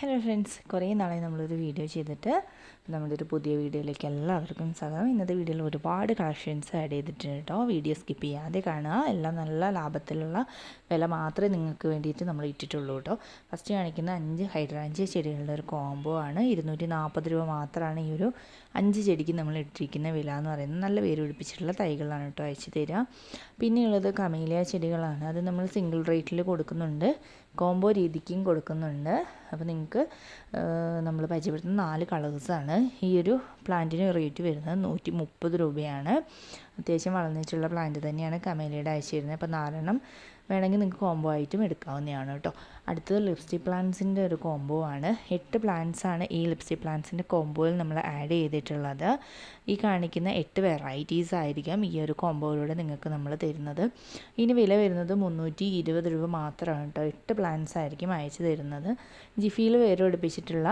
Hello friends കുറേ നാളായി നമ്മളൊരു വീഡിയോ ചെയ്തിട്ട്. നമ്മുടെ ഒരു പുതിയ വീഡിയോയിലേക്ക് എല്ലാവർക്കും സ്വാഗതം. ഇന്നത്തെ വീഡിയോയിൽ ഒരുപാട് കളക്ഷൻസ് ആഡ് ചെയ്തിട്ടുണ്ട് കേട്ടോ വീഡിയോ സ്കിപ്പ് ചെയ്യാതെ കാണുക. എല്ലാം നല്ല ലാഭത്തിലുള്ള വില മാത്രമേ നിങ്ങൾക്ക് വേണ്ടിയിട്ട് നമ്മൾ ഇട്ടിട്ടുള്ളൂ കേട്ടോ ഫസ്റ്റ് കാണിക്കുന്ന അഞ്ച് ഹൈഡ്രാഞ്ച് ചെടികളുടെ ഒരു കോംബോ ആണ്. ഇരുന്നൂറ്റി നാൽപ്പത് രൂപ മാത്രമാണ് ഈ ഒരു അഞ്ച് ചെടിക്ക് നമ്മൾ ഇട്ടിരിക്കുന്ന വില എന്ന് പറയുന്നത്. നല്ല വേര് പിടിപ്പിച്ചിട്ടുള്ള തൈകളാണ് കേട്ടോ അയച്ചു തരിക. പിന്നെയുള്ളത് കമീലിയ ചെടികളാണ്. അത് നമ്മൾ സിംഗിൾ റേറ്റിൽ കൊടുക്കുന്നുണ്ട്. കോംബോ രീതിക്കും കൊടുക്കുന്നുണ്ട്. അപ്പോൾ നിങ്ങൾക്ക് നമ്മൾ പരിചയപ്പെടുത്തുന്ന നാല് കളേഴ്സാണ് ഈ ഒരു പ്ലാന്റിന് റേറ്റ് വരുന്നത് നൂറ്റി മുപ്പത് രൂപയാണ്. അത്യാവശ്യം വളർന്നിട്ടുള്ള പ്ലാന്റ് തന്നെയാണ് കമേലയുടെ അയച്ചു തരുന്നത്. അപ്പോൾ നാലെണ്ണം വേണമെങ്കിൽ നിങ്ങൾക്ക് കോംബോ ആയിട്ടും എടുക്കാവുന്നതാണ് കേട്ടോ. അടുത്തത് ലിപ്സ്റ്റിക് പ്ലാന്റ്സിന്റെ ഒരു കോംബോ ആണ്. എട്ട് പ്ലാന്റ്സ് ആണ് ഈ ലിപ്സ്റ്റിക് പ്ലാന്റ്സിന്റെ കോംബോയിൽ നമ്മൾ ആഡ് ചെയ്തിട്ടുള്ളത്. ഈ കാണിക്കുന്ന എട്ട് വെറൈറ്റീസ് ആയിരിക്കും ഈ ഒരു കോംബോയിലൂടെ നിങ്ങൾക്ക് നമ്മൾ തരുന്നത്. ഇനി വില വരുന്നത് മുന്നൂറ്റി ഇരുപത് രൂപ മാത്രമാണ് കേട്ടോ. എട്ട് പ്ലാന്റ്സ് ആയിരിക്കും അയച്ചു തരുന്നത്. ജിഫിയിൽ വേറെ പിടിപ്പിച്ചിട്ടുള്ള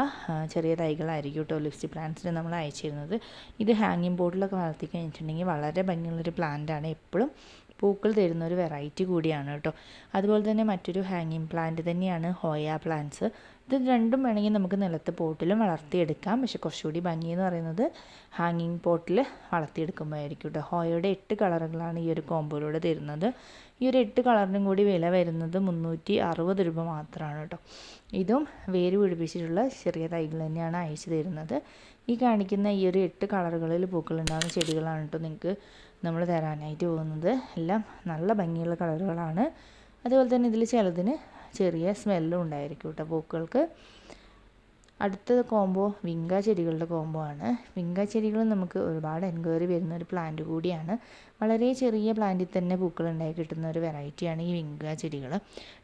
ചെറിയ തൈകളായിരിക്കും കേട്ടോ ലിപ്സ്റ്റിക് പ്ലാന്റ്സിന് നമ്മൾ അയച്ചു തരുന്നത് ഇത് ഹാങ്ങിങ് ബോർഡിലൊക്കെ വളർത്തി കഴിഞ്ഞിട്ടുണ്ടെങ്കിൽ വളരെ ഭംഗിയുള്ളൊരു പ്ലാന്റാണ് എപ്പോഴും. പൂക്കൾ തരുന്ന ഒരു വെറൈറ്റി കൂടിയാണ് കേട്ടോ. അതുപോലെ തന്നെ മറ്റൊരു ഹാങ്ങിങ് പ്ലാന്റ് തന്നെയാണ് ഹോയ പ്ലാന്റ്സ് ഇത് രണ്ടും വേണമെങ്കിൽ നമുക്ക് നിലത്ത് പോട്ടിലും വളർത്തിയെടുക്കാം. പക്ഷെ കുറച്ചുകൂടി ഭംഗി എന്ന് പറയുന്നത് ഹാങ്ങിങ് പോട്ടിൽ വളർത്തിയെടുക്കുമ്പോഴായിരിക്കും കേട്ടോ. ഹോയയുടെ എട്ട് കളറുകളാണ് ഈ ഒരു കോമ്പോയിലൂടെ തരുന്നത്. ഈ ഒരു എട്ട് കളറിനും കൂടി വില വരുന്നത് മുന്നൂറ്റി അറുപത് രൂപ മാത്രമാണ് കേട്ടോ. ഇതും വേര് പിടിപ്പിച്ചിട്ടുള്ള ചെറിയ തൈകൾ തന്നെയാണ് അയച്ചു തരുന്നത്. ഈ കാണിക്കുന്ന ഈ ഒരു എട്ട് കളറുകളിൽ പൂക്കളുണ്ടാകുന്ന ചെടികളാണ് കേട്ടോ നിങ്ങൾക്ക് നമ്മൾ തരാനായിട്ട് പോകുന്നത്. എല്ലാം നല്ല ഭംഗിയുള്ള കളറുകളാണ്. അതുപോലെ തന്നെ ഇതിൽ ചിലതിന് ചെറിയ സ്മെല്ലും ഉണ്ടായിരിക്കും കേട്ടോ പൂക്കൾക്ക്. അടുത്ത കോംബോ വിങ്ക ചെടികളുടെ കോംബോ ആണ്. വിങ്ക ചെടികൾ നമുക്ക് ഒരുപാട് എൻക്വയറി വരുന്ന ഒരു പ്ലാന്റ് കൂടിയാണ്. വളരെ ചെറിയ പ്ലാന്റിൽ തന്നെ പൂക്കൾ ഉണ്ടായി കിട്ടുന്ന ഒരു വെറൈറ്റിയാണ് ഈ വിങ്ക ചെടികൾ.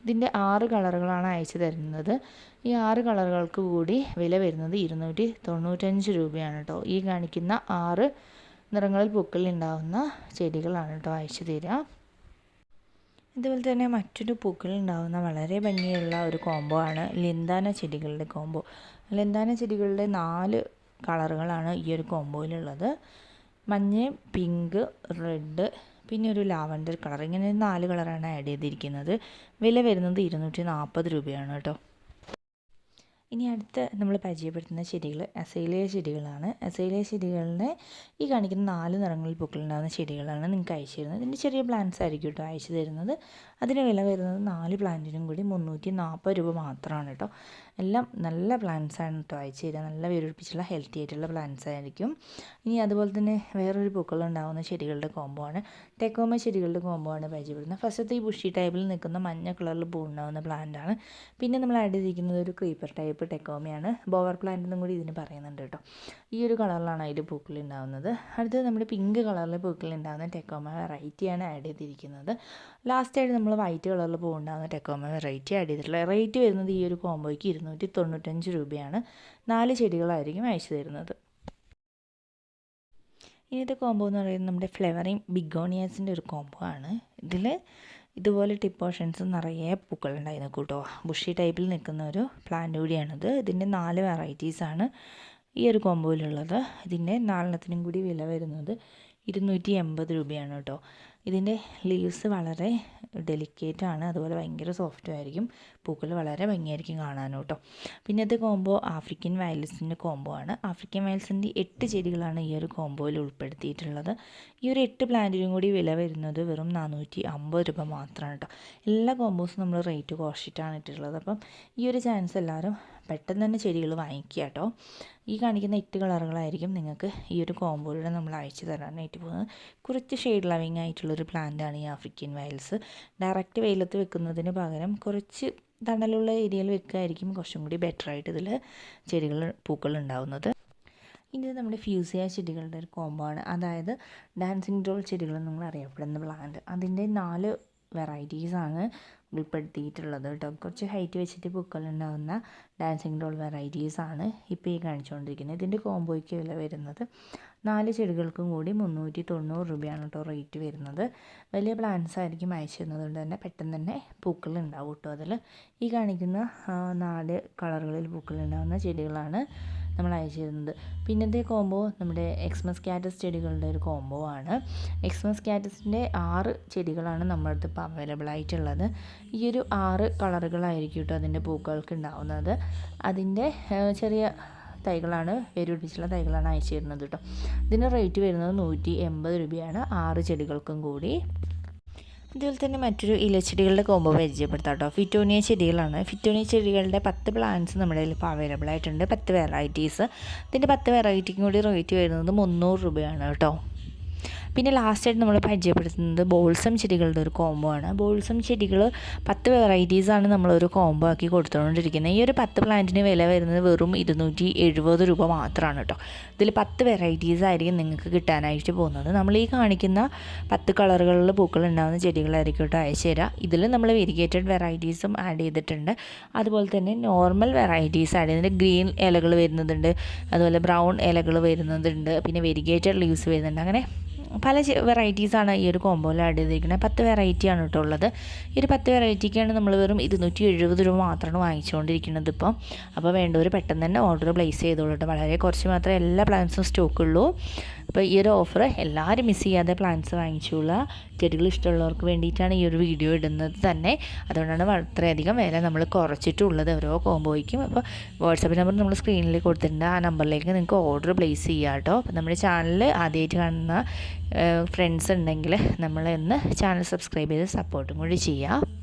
ഇതിന്റെ ആറ് കളറുകളാണ് അയച്ചു തരുന്നത്. ഈ ആറ് കളറുകൾക്ക് കൂടി വില വരുന്നത് ഇരുന്നൂറ്റി തൊണ്ണൂറ്റഞ്ച് രൂപയാണ് കേട്ടോ. ഈ കാണിക്കുന്ന ആറ് നിറങ്ങളിൽ പൂക്കളിൽ ഉണ്ടാകുന്ന ചെടികളാണ് കേട്ടോ അയച്ചു തരിക. ഇതുപോലെ തന്നെ മറ്റൊരു പൂക്കളിൽ ഉണ്ടാകുന്ന വളരെ ഭംഗിയുള്ള ഒരു കോംബോ ആണ് ലിന്താന ചെടികളുടെ കോംബോ ലിന്താന ചെടികളുടെ നാല് കളറുകളാണ് ഈ ഒരു കോംബോയിലുള്ളത് മഞ്ഞ പിങ്ക് റെഡ് പിന്നെ ഒരു ലാവൻഡർ കളർ. ഇങ്ങനെ നാല് കളറാണ് ആഡ് ചെയ്തിരിക്കുന്നത്. വില വരുന്നത് ഇരുന്നൂറ്റി നാൽപ്പത് രൂപയാണ് കേട്ടോ. ഇനി അടുത്ത നമ്മൾ പരിചയപ്പെടുത്തുന്ന ചെടികൾ അസൈലിയ ചെടികളാണ്. അസൈലിയ ചെടികളുടെ ഈ കാണിക്കുന്ന നാല് നിറങ്ങളിൽ പൂക്കളുണ്ടാകുന്ന ചെടികളാണ് നിങ്ങൾക്ക് അയച്ചു തരുന്നത്. ഇതിന്റെ ചെറിയ പ്ലാന്റ്സ് ആയിരിക്കും കേട്ടോ അയച്ചു തരുന്നത്. അതിന് വില വരുന്നത് നാല് പ്ലാന്റിനും കൂടി മുന്നൂറ്റി നാൽപ്പത് രൂപ മാത്രമാണ് കേട്ടോ. എല്ലാം നല്ല പ്ലാന്റ്സ് ആണ് കേട്ടോ അയച്ചു തരിക നല്ല വേരൊഴിപ്പിച്ചുള്ള ഹെൽത്തി ആയിട്ടുള്ള പ്ലാന്റ്സ് ആയിരിക്കും. ഇനി അതുപോലെ തന്നെ വേറൊരു പൂക്കളുണ്ടാകുന്ന ചെടികളുടെ കോംബോ ആണ്. ടെക്കോമ ചെടികളുടെ കോംബോ ആണ് പരിചയപ്പെടുന്നത്. ഫസ്റ്റത്തെ ഈ ബുഷി ടൈപ്പിൽ നിൽക്കുന്ന മഞ്ഞ കളറിൽ പൂ ഉണ്ടാകുന്ന പ്ലാന്റ് ആണ്. പിന്നെ നമ്മൾ ആഡ് ചെയ്തിരിക്കുന്നത് ഒരു ക്രീപ്പർ ടൈപ്പ് ടെക്കോമയാണ് ബോവർ പ്ലാന്റ് എന്നും കൂടി ഇതിന് പറയുന്നുണ്ട് കേട്ടോ ഈ ഒരു കളറിലാണ് അതിൽ പൂക്കൾ ഉണ്ടാകുന്നത് അടുത്തത് നമ്മുടെ പിങ്ക് കളറിൽ പൂക്കൾ ഉണ്ടാകുന്ന ടെക്കോമ വെറൈറ്റിയാണ് ആഡ് ചെയ്തിരിക്കുന്നത്. ലാസ്റ്റായിട്ട് നമ്മൾ വൈറ്റ് കളറിൽ പൂ ഉണ്ടാകുന്ന ടെക്കോമ വെറൈറ്റി ആഡ് ചെയ്തിട്ടുള്ളത് റേറ്റ് വരുന്നത് ഈ ഒരു കോമ്പോയ്ക്ക് കോംബോയ്ക്ക് ഇരുന്നൂറ്റി തൊണ്ണൂറ്റഞ്ച് രൂപയാണ്. നാല് ചെടികളായിരിക്കും അയച്ചു തരുന്നത്. ഇനിയത്തെ കോംബോ എന്ന് പറയുന്നത് നമ്മുടെ ഫ്ലവറിങ് ബിഗോണിയാസിന്റെ ഒരു കോംബോ ആണ്. ഇതിൽ ഇതുപോലെ ടിപ്പോഷൻസ് നിറയെ പൂക്കൾ ഉണ്ടായിരുന്നു കൂട്ടോ. ബുഷി ടൈപ്പിൽ നിൽക്കുന്ന ഒരു പ്ലാന്റ് കൂടിയാണിത്. ഇതിന്റെ നാല് വെറൈറ്റീസാണ് ഈ ഒരു കോംബോയിലുള്ളത് ഇതിന്റെ നാലെണ്ണത്തിനും കൂടി വില വരുന്നത് ഇരുന്നൂറ്റി എൺപത് രൂപയാണ് കേട്ടോ. ഇതിന്റെ ലീവ്സ് വളരെ ഡെലിക്കേറ്റ് ആണ്. അതുപോലെ ഭയങ്കര സോഫ്റ്റും ആയിരിക്കും. പൂക്കൾ വളരെ ഭംഗിയായിരിക്കും കാണാനും കേട്ടോ പിന്നെ ഇത് കോംബോ ആഫ്രിക്കൻ വയലൻസിന്റെ കോംബോ ആണ്. ആഫ്രിക്കൻ വയലൻസിന്റെ എട്ട് ചെടികളാണ് ഈ ഒരു കോംബോയിൽ ഉൾപ്പെടുത്തിയിട്ടുള്ളത്. ഈ ഒരു എട്ട് പ്ലാന്റിനും കൂടി വില വരുന്നത് വെറും നാനൂറ്റി അമ്പത് രൂപ മാത്രമാണ് കേട്ടോ എല്ലാ കോംബോസും നമ്മൾ റേറ്റ് കുറച്ചിട്ടാണ് ഇട്ടിട്ടുള്ളത്. അപ്പം ഈ ഒരു ചാൻസ് എല്ലാവരും പെട്ടെന്ന് തന്നെ ചെടികൾ വാങ്ങിക്കുക കേട്ടോ. ഈ കാണിക്കുന്ന എട്ട് കളറുകളായിരിക്കും നിങ്ങൾക്ക് ഈ ഒരു കോമ്പോയിലൂടെ നമ്മൾ അയച്ചു തരാനായിട്ട് പോകുന്നത്. കുറച്ച് ഷെയ്ഡ് ലവിങ് ആയിട്ടുള്ളൊരു പ്ലാന്റാണ് ഈ ആഫ്രിക്കൻ വയൽസ് ഡയറക്റ്റ് വെയിലത്ത് വെക്കുന്നതിന് പകരം കുറച്ച് തണലുള്ള ഏരിയയിൽ വെക്കുകയായിരിക്കും കുറച്ചും കൂടി ബെറ്റർ ആയിട്ട് ഇതിൽ ചെടികൾ പൂക്കൾ ഉണ്ടാവുന്നത്. ഇത് നമ്മുടെ ഫ്യൂസിയ ചെടികളുടെ ഒരു കോമ്പോ ആണ്. അതായത് ഡാൻസിങ് ഡോൾ ചെടികൾ നമ്മൾ അറിയപ്പെടുന്ന പ്ലാന്റ് അതിന്റെ നാല് വെറൈറ്റീസാണ് ഉൾപ്പെടുത്തിയിട്ടുള്ളത് കേട്ടോ. കുറച്ച് ഹൈറ്റ് വെച്ചിട്ട് പൂക്കളുണ്ടാകുന്ന ഡാൻസിങ് ഡോൾ വെറൈറ്റീസാണ് ഇപ്പോൾ ഈ കാണിച്ചുകൊണ്ടിരിക്കുന്നത് ഇതിന്റെ കോംബോയ്ക്ക് വില വരുന്നത് നാല് ചെടികൾക്കും കൂടി മുന്നൂറ്റി തൊണ്ണൂറ് രൂപയാണ് കേട്ടോ റേറ്റ് വരുന്നത്. വലിയ പ്ലാന്റ്സ് ആയിരിക്കും അയച്ചു തരുന്നതുകൊണ്ട് തന്നെ പെട്ടെന്ന് തന്നെ പൂക്കൾ ഉണ്ടാവും കേട്ടോ അതിൽ ഈ കാണിക്കുന്ന നാല് കളറുകളിൽ പൂക്കൾ ഉണ്ടാകുന്ന ചെടികളാണ് നമ്മൾ അയച്ചു തരുന്നത് പിന്നത്തെ കോംബോ നമ്മുടെ എക്സ്മസ് കാറ്റസ് ചെടികളുടെ ഒരു കോംബോ ആണ്. എക്സ്മസ് കാറ്റസിന്റെ ആറ് ചെടികളാണ് നമ്മുടെ അടുത്ത് ഇപ്പോൾ അവൈലബിൾ ആയിട്ടുള്ളത്. ഈ ഒരു ആറ് കളറുകളായിരിക്കും കേട്ടോ അതിന്റെ പൂക്കൾക്ക് ഉണ്ടാവുന്നത്. അതിന്റെ ചെറിയ തൈകളാണ് വേരുപിടിപ്പിച്ചുള്ള തൈകളാണ് അയച്ചു തരുന്നത് കേട്ടോ ഇതിന് റേറ്റ് വരുന്നത് നൂറ്റി എൺപത് രൂപയാണ്. ആറ് ചെടികൾക്കും കൂടി. അതുപോലെ തന്നെ മറ്റൊരു ഇലച്ചെടികളുടെ കോംബോ പരിചയപ്പെടുത്താം കേട്ടോ. ഫിറ്റോണിയ ചെടികളാണ്. ഫിറ്റോണിയ ചെടികളുടെ പത്ത് പ്ലാന്റ്സ് നമ്മുടെ ഇപ്പോൾ അവൈലബിൾ ആയിട്ടുണ്ട്. പത്ത് വെറൈറ്റീസ് ഇതിന്റെ പത്ത് വെറൈറ്റിക്കും കൂടി റേറ്റ് വരുന്നത് മുന്നൂറ് രൂപയാണ് കേട്ടോ. പിന്നെ ലാസ്റ്റായിട്ട് നമ്മൾ പരിചയപ്പെടുത്തുന്നത് ബോൾസം ചെടികളുടെ ഒരു കോംബോ ആണ്. ബോൾസം ചെടികൾ പത്ത് വെറൈറ്റീസാണ് നമ്മളൊരു കോംബോ ആക്കി കൊടുത്തുകൊണ്ടിരിക്കുന്നത് ഈ ഒരു പത്ത് പ്ലാന്റിന് വില വരുന്നത് വെറും ഇരുന്നൂറ്റി എഴുപത് രൂപ മാത്രമാണ് കേട്ടോ ഇതിൽ പത്ത് വെറൈറ്റീസ് ആയിരിക്കും നിങ്ങൾക്ക് കിട്ടാനായിട്ട് പോകുന്നത്. നമ്മൾ ഈ കാണിക്കുന്ന പത്ത് കളറുകളിൽ പൂക്കൾ ഉണ്ടാകുന്ന ചെടികളായിരിക്കും കേട്ടോ അയച്ചു തരാം. ഇതിൽ നമ്മൾ വെരിഗേറ്റഡ് വെറൈറ്റീസും ആഡ് ചെയ്തിട്ടുണ്ട്. അതുപോലെ തന്നെ നോർമൽ വെറൈറ്റീസ് ആഡ് ചെയ്തിട്ടുണ്ട് ഗ്രീൻ ഇലകൾ വരുന്നതുണ്ട് അതുപോലെ ബ്രൗൺ ഇലകൾ വരുന്നതുണ്ട് പിന്നെ വെരിഗേറ്റഡ് ലീവ്സ് വരുന്നുണ്ട്. അങ്ങനെ പല വെറൈറ്റീസാണ് ഈ ഒരു കോമ്പോയിൽ ആഡ് ചെയ്തിരിക്കുന്നത് പത്ത് വെറൈറ്റിയാണ് കേട്ടോ ഉള്ളത്. ഈ ഒരു പത്ത് വെറൈറ്റിക്കാണ് നമ്മൾ വെറും ഇരുന്നൂറ്റി എഴുപത് രൂപ മാത്രമാണ് വാങ്ങിച്ചുകൊണ്ടിരിക്കുന്നത് ഇപ്പോൾ അപ്പോൾ വേണ്ടവർ പെട്ടെന്ന് തന്നെ ഓർഡർ പ്ലേസ് ചെയ്തോളൂ കേട്ടോ വളരെ കുറച്ച് മാത്രമേ എല്ലാ പ്ലാൻസും സ്റ്റോക്കുള്ളൂ അപ്പോൾ ഈ ഒരു ഓഫർ എല്ലാവരും മിസ് ചെയ്യാതെ പ്ലാൻസ് വാങ്ങിച്ചുള്ള ചെടികൾ ഇഷ്ടമുള്ളവർക്ക് വേണ്ടിയിട്ടാണ് ഈ ഒരു വീഡിയോ ഇടുന്നത് തന്നെ. അതുകൊണ്ടാണ് വളരെയധികം വില നമ്മൾ കുറച്ചിട്ടുള്ളത്. ഓരോ കോംബോയ്ക്കും അപ്പോൾ വാട്സപ്പ് നമ്പർ നമ്മൾ സ്ക്രീനിൽ കൊടുത്തിട്ടുണ്ട്. ആ നമ്പറിലേക്ക് നിങ്ങൾക്ക് ഓർഡർ പ്ലേസ് ചെയ്യാം കേട്ടോ. അപ്പോൾ നമ്മുടെ ചാനൽ ആദ്യമായിട്ട് കാണുന്ന ഫ്രണ്ട്സ് ഉണ്ടെങ്കിൽ നമ്മളെ ഒന്ന് ചാനൽ സബ്സ്ക്രൈബ് ചെയ്ത് സപ്പോർട്ടും കൂടി ചെയ്യുക